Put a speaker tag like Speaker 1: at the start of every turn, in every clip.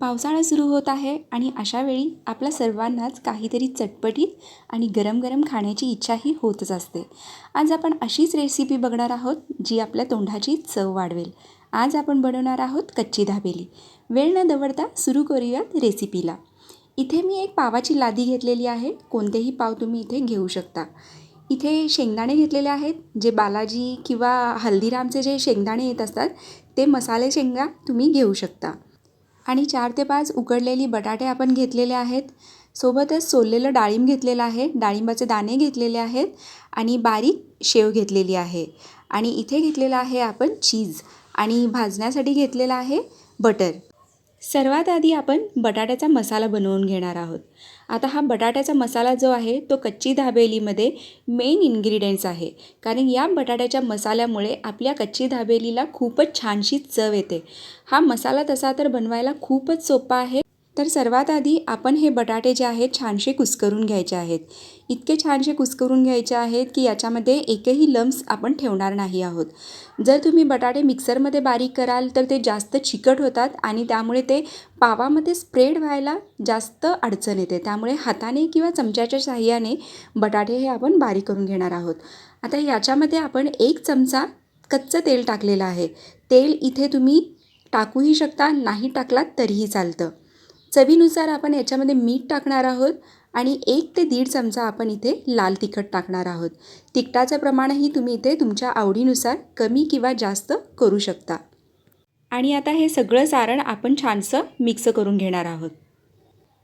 Speaker 1: पावसाळा सुरू होत आहे आणि अशावेळी आपल्या सर्वांनाच काहीतरी चटपटीत आणि गरम गरम खाण्याची इच्छाही होतच असते. आज आपण अशीच रेसिपी बघणार आहोत जी आपल्या तोंडाची चव वाढवेल. आज आपण बनवणार आहोत कच्ची दाबेली. वेळ न दवडता सुरू करूयात रेसिपीला इथे मी एक पावाची लादी घेतलेली आहे. कोणतेही पाव तुम्ही इथे घेऊ शकता. इथे शेंगदाणे घेतलेले आहेत जे बालाजी किंवा हल्दीरामचे जे शेंगदाणे येत असतात ते मसाले शेंगा तुम्ही घेऊ शकता. आणि चार ते पाच उकडलेली बटाटे आपण घेतलेले आहेत. सोबतच सोललेलं डाळिंब घेतलेलं आहे. डाळिंबाचे दाणे घेतलेले आहेत आणि बारीक शेव घेतलेली आहे. आणि इथे घेतलेलं आहे आपण चीज आणि भाजण्यासाठी घेतलेलं आहे बटर. सर्वात आधी आपण बटाट्याचा मसाला बनवून घेणार आहोत. आता हा बटाट्याचा मसाला जो आहे तो कच्ची दाबेलीमध्ये मेन इन्ग्रेडियंट्स आहे. कारण या बटाट्याच्या मसाल्यामुळे आपल्या कच्ची दाबेलीला खूपच छानशी चव येते. हा मसाला तसा तर बनवायला खूपच सोपा आहे. तर सर्वात आधी आपण हे बटाटे जे आहेत छानसे कुस्करून घ्यायचे आहेत. इतके छानसे कुस्करून घ्यायचे आहेत की याच्यामध्ये एकही लम्स आपण ठेवणार नाही आहोत. जर तुम्ही बटाटे मिक्सरमध्ये बारीक कराल तर ते जास्त चिकट होतात आणि त्यामुळे ते पावामध्ये स्प्रेड व्हायला जास्त अडचण येते. त्यामुळे हाताने किंवा चमच्याच्या साह्याने बटाटे हे आपण बारीक करून घेणार आहोत. आता याच्यामध्ये आपण एक चमचा कच्चं तेल टाकलेलं आहे. तेल इथे तुम्ही टाकूही शकता नाही टाकलात तरीही चालतं. चवीनुसार आपण याच्यामध्ये मीठ टाकणार आहोत आणि एक ते दीड चमचा आपण इथे लाल तिखट टाकणार आहोत. तिखटाचं प्रमाणही तुम्ही इथे तुमच्या आवडीनुसार कमी किंवा जास्त करू शकता. आणि आता हे सगळं सारण आपण छानसं मिक्स करून घेणार आहोत.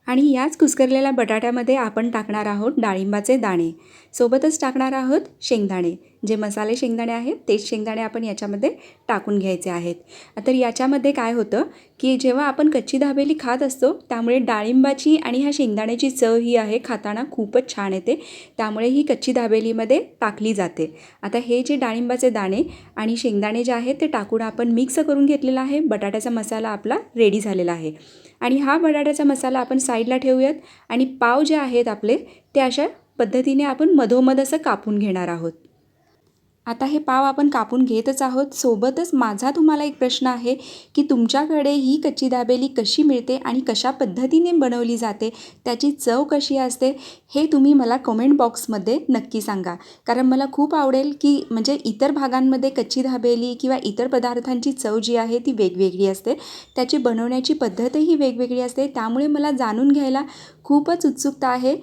Speaker 1: आणि याच कुस्करलेल्या बटाट्यामध्ये आपण टाकणार आहोत डाळिंबाचे दाणे. सोबतच टाकणार आहोत शेंगदाणे. जे मसाले शेंगदाणे आहेत तेच शेंगदाणे आपण याच्यामध्ये टाकून घ्यायचे आहेत. तर याच्यामध्ये काय होतं की जेव्हा आपण कच्ची दाबेली खात असतो त्यामुळे डाळिंबाची आणि ह्या शेंगदाण्याची चव ही आहे खाताना खूपच छान येते. त्यामुळे ही कच्ची दाबेलीमध्ये टाकली जाते. आता हे जे डाळिंबाचे दाणे आणि शेंगदाणे जे आहेत ते टाकून आपण मिक्स करून घेतलेला आहे. बटाट्याचा मसाला आपला रेडी झालेला आहे. आणि हा बटाट्याचा मसाला आपण साईडला ठेवूयात आणि पाव जे आहेत आपले ते अशा पद्धतीने आपण मधोमध असं कापून घेणार आहोत. आता हे पाव आपण कापून घेतच आहोत. सोबतच माझा तुम्हाला एक प्रश्न आहे की तुमच्याकडे ही कच्ची दाबेली कशी मिळते आणि कशा पद्धतीने बनवली जाते? त्याची चव कशी असते? हे तुम्ही मला कमेंट बॉक्समध्ये नक्की सांगा. कारण मला खूप आवडेल की म्हणजे इतर भागांमध्ये कच्ची दाबेली किंवा इतर पदार्थांची चव जी आहे ती वेगवेगळी असते. त्याची बनवण्याची पद्धतही वेगवेगळी असते. त्यामुळे मला जाणून घ्यायला खूपच उत्सुकता आहे.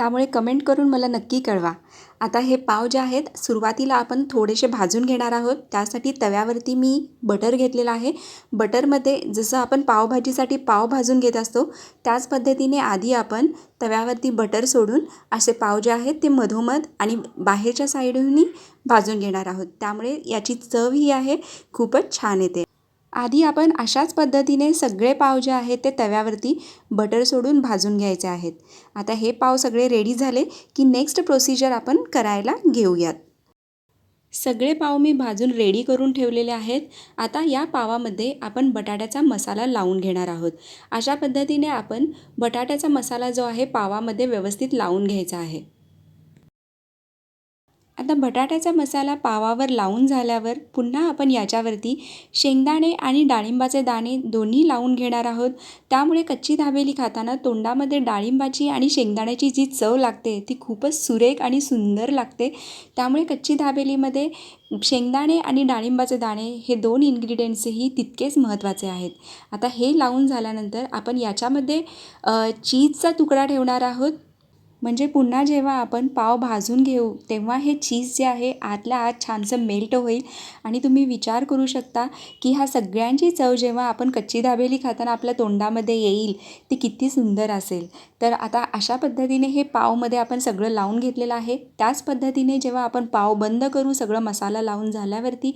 Speaker 1: त्यामुळे कमेंट करून मला नक्की कळवा. आता हे पाव जे आहेत सुरुवातीला आपण थोडेसे भाजून घेणार आहोत. त्यासाठी तव्यावरती मी बटर घेतलेलं आहे. बटरमध्ये जसं आपण पावभाजीसाठी पाव भाजून घेत असतो त्याच पद्धतीने आधी आपण तव्यावरती बटर सोडून असे पाव जे आहेत ते मधोमध आणि बाहेरच्या साईडहूनही भाजून घेणार आहोत. त्यामुळे याची चव ही आहे खूपच छान येते. आधी आपण अशाच पद्धतीने सगळे पाव जे आहेत ते तव्यावरती बटर सोडून भाजून घ्यायचे आहेत. आता हे पाव सगळे रेडी झाले की नेक्स्ट प्रोसिजर आपण करायला घेऊयात. सगळे पाव मी भाजून रेडी करून ठेवलेले आहेत. आता या पावामध्ये आपण बटाट्याचा मसाला लावून घेणार आहोत. अशा पद्धतीने आपण बटाट्याचा मसाला जो आहे पावामध्ये व्यवस्थित लावून घ्यायचा आहे. आता बटाट्याचा मसाला पावावर लावून झाल्यावर पुन्हा आपण याच्यावरती शेंगदाणे आणि डाळिंबाचे दाणे दोन्ही लावून घेणार आहोत. त्यामुळे कच्ची दाबेली खाताना तोंडामध्ये डाळिंबाची आणि शेंगदाण्याची जी चव लागते ती खूपच सुरेख आणि सुंदर लागते. त्यामुळे कच्ची दाबेलीमध्ये शेंगदाणे आणि डाळिंबाचे दाणे हे दोन इन्ग्रेडियंट्सही तितकेच महत्त्वाचे आहेत. आता हे लावून झाल्यानंतर आपण याच्यामध्ये चीजचा तुकडा ठेवणार आहोत. म्हणजे पुन्हा जेव्हा आपण पाव भाजून घेऊ तेव्हा हे चीज जे आहे आतल्या आत छानसं मेल्ट होईल. आणि तुम्ही विचार करू शकता की ह्या सगळ्यांची चव जेव्हा आपण कच्ची दाबेली खाताना आपल्या तोंडामध्ये येईल ती किती सुंदर असेल. तर आता अशा पद्धतीने हे पावमध्ये आपण सगळं लावून घेतलेलं आहे. त्याच पद्धतीने जेव्हा आपण पाव बंद करू सगळं मसाला लावून झाल्यावरती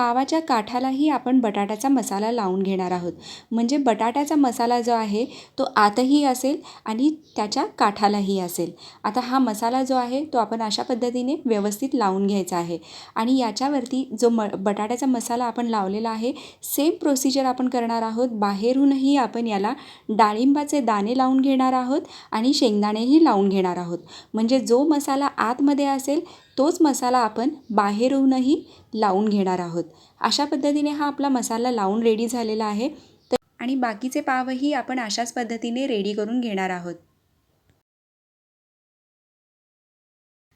Speaker 1: पावाच्या काठालाही आपण बटाट्याचा मसाला लावून घेणार आहोत. म्हणजे बटाट्याचा मसाला जो आहे तो आतही असेल आणि त्याच्या काठालाही असेल. आता हा मसाला जो आहे तो आपण अशा पद्धतीने व्यवस्थित लावून घ्यायचा आहे. आणि याच्यावरती जो म बटाट्याचा मसाला आपण लावलेला आहे सेम प्रोसिजर आपण करणार आहोत. बाहेरूनही आपण याला डाळिंबाचे दाणे लावून घेणार आहोत आणि शेंगदाणेही लावून घेणार आहोत. म्हणजे जो मसाला आतमध्ये असेल तोच मसाला आपण बाहेरूनही लावून घेणार आहोत. अशा पद्धतीने हा आपला मसाला लावून रेडी झालेला आहे. तर आणि बाकीचे पावही आपण अशाच पद्धतीने रेडी करून घेणार आहोत.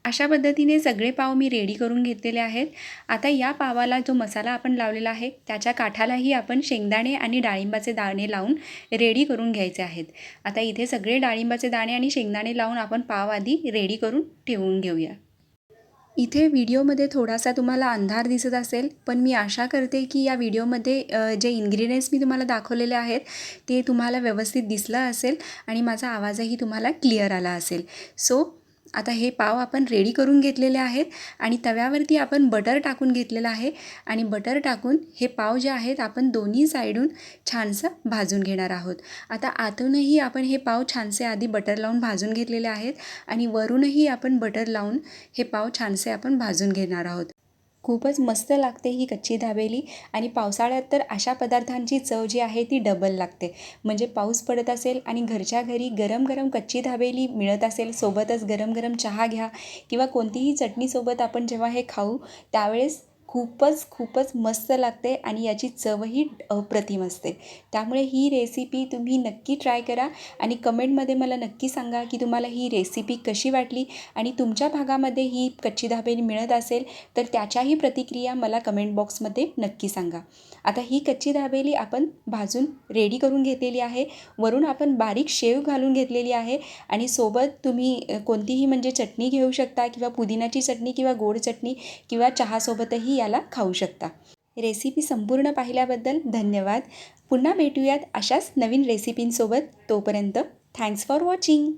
Speaker 1: अशा पद्धतीने सगळे पाव मी रेडी करून घेतलेले आहेत. आता या पावाला जो मसाला आपण लावलेला आहे त्याच्या काठालाही आपण शेंगदाणे आणि डाळिंबाचे दाणे लावून रेडी करून घ्यायचे आहेत. आता इथे सगळे डाळिंबाचे दाणे आणि शेंगदाणे लावून आपण पाव आधी रेडी करून ठेवून घेऊया. इथे व्हिडिओमध्ये थोडासा तुम्हाला अंधार दिसत असेल पण मी आशा करते की या व्हिडिओमध्ये जे इन्ग्रेडियंट्स मी तुम्हाला दाखवलेले आहेत ते तुम्हाला व्यवस्थित दिसलं असेल आणि माझा आवाजही तुम्हाला क्लिअर आला असेल. सो आता हे पाव आपण रेडी करून घेतलेले आहेत आणि तव्यावरती आपण बटर टाकून घेतलेलं आहे. आणि बटर टाकून हे पाव जे आहेत आपण दोन्ही साईडून छानसं भाजून घेणार आहोत. आता आतूनही आपण हे पाव छानसे आधी बटर लावून भाजून घेतलेले आहेत आणि वरूनही आपण बटर लावून हे पाव छानसे आपण भाजून घेणार आहोत. खूपच मस्त लागते ही कच्ची दाबेली. आणि पावसाळ्यात तर अशा पदार्थांची चव जी आहे ती डबल लागते. म्हणजे पाऊस पडत असेल आणि घरच्या घरी गरम गरम कच्ची दाबेली मिळत असेल सोबतच गरम गरम चहा घ्या किंवा कोणतीही चटणीसोबत आपण जेव्हा हे खाऊ त्यावेळेस खूपच खूपच मस्त लागते आणि याची चवही अप्रतिम असते. त्यामुळे ही रेसिपी तुम्ही नक्की ट्राय करा आणि कमेंटमध्ये मला नक्की सांगा की तुम्हाला ही रेसिपी कशी वाटली आणि तुमच्या भागामध्ये ही कच्ची धाबेली मिळत असेल तर त्याच्याही प्रतिक्रिया मला कमेंट बॉक्समध्ये नक्की सांगा. आता ही कच्ची दाबेली आपण भाजून रेडी करून घेतलेली आहे. वरून आपण बारीक शेव घालून घेतलेली आहे आणि सोबत तुम्ही कोणतीही म्हणजे चटणी घेऊ शकता किंवा पुदिनाची चटणी किंवा गोड चटणी किंवा चहासोबतही याला खाऊ शकता. रेसिपी संपूर्ण पाहिल्याबद्दल धन्यवाद. पुन्हा भेटूयात अशाच नवीन रेसिपींसोबत. तोपर्यंत थँक्स फॉर वॉचिंग